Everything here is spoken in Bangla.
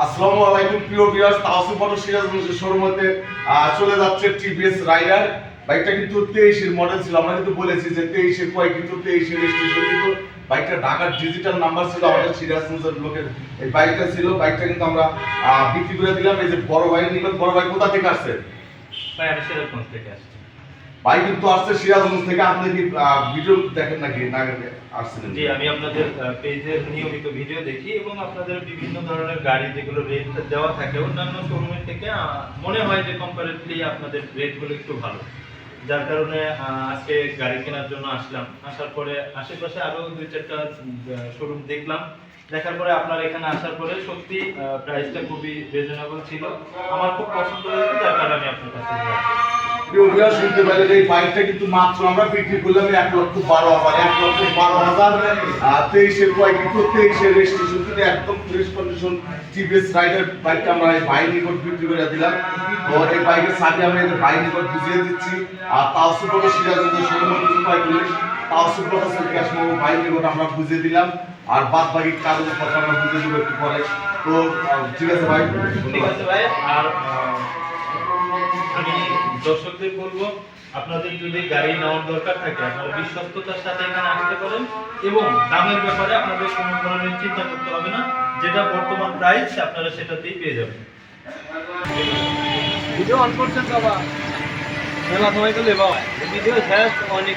আসসালামু আলাইকুম, প্রিয় ভিউয়ার্স তাওসিফ মোটর সিরাজগঞ্জের শোরুমেতে চলে যাচ্ছে টিভিএস রাইডার বাইকটা কিন্তু তেইশের মডেল ছিল, আমরা কিন্তু বলেছি যে তেইশের কয়, কিন্তু তেইশের রেজিস্ট্রেশন কিন্তু বাইকটা ঢাকার ডিজিটাল নাম্বার ছিল, আমাদের সিরাজগঞ্জের লোকের এই বাইকটা ছিল। বাইকটা কিন্তু আমরা বিক্রি করে দিলাম। এই যে বড় ভাই, নিবেন, বড় ভাই কোথা থেকে আসছে ভাই, আমি সিরাজগঞ্জ থেকে আসছি। ভাই কিন্তু আসছে সিরাজগঞ্জ থেকে। আপনি কি ভিডিও দেখেন নাকি? না আসছিলেন জি আমি আপনাদের পেজের নিয়মিত ভিডিও দেখি এবং আপনাদের বিভিন্ন ধরনের গাড়ি যেগুলো রেট দেওয়া থাকে অন্যান্য শোরুমের থেকে মনে হয় যে কম্পারেটিভলি আপনাদের রেটগুলো একটু ভালো। যার কারণে আজকে গাড়ি কেনার জন্য আসলাম। আসার পরে আশেপাশে আরও দুই চারটা শোরুম দেখলাম। দেখার পরে আপনার এখানে আসার পরে সত্যি প্রাইসটা খুবই রিজনেবল ছিল। আমার খুব পছন্দ হয়েছে যার কারণে আমি আপনার কাছে এই বাইকটা কিন্তু মাত্র আমরা বিক্রি করলাম এক লক্ষ বারো হাজার, এক লক্ষ বারো হাজার তেইশের তেইশের রেজিস্ট্রেশন কিন্তু একদম ফ্রেশ কন্ডিশন টিভিএস রাইডার বাইকটা আমরা এই ভাই নিকট বিক্রি করে দিলাম। এই বাইকের সাথে আমরা এই ভাই নিকট বুঝিয়ে দিচ্ছি। আর তাও বাইক তাও ভাই নিকট আমরা বুঝিয়ে দিলাম। আর বাদ বাকি কথা আমরা বুঝিয়ে দেবো একটু পরে। তো ঠিক আছে ভাই ঠিক আছে ভাই। আর আমি দর্শকদের বলব, আপনাদের যদি গাড়ি নেওয়ার দরকার থাকে, আপনারা বিশ্বস্ততার সাথে এখানে আসতে পারেন এবং দামের ব্যাপারে আপনাদের কোনো ধরনের চিন্তা করতে হবে না, যেটা বর্তমান প্রাইস আপনারা সেটাতেই পেয়ে যাবেন। ভিডিও অন করছেন বাবা। মেলা সময় তো লেবা ভিডিও শেষ, অনেক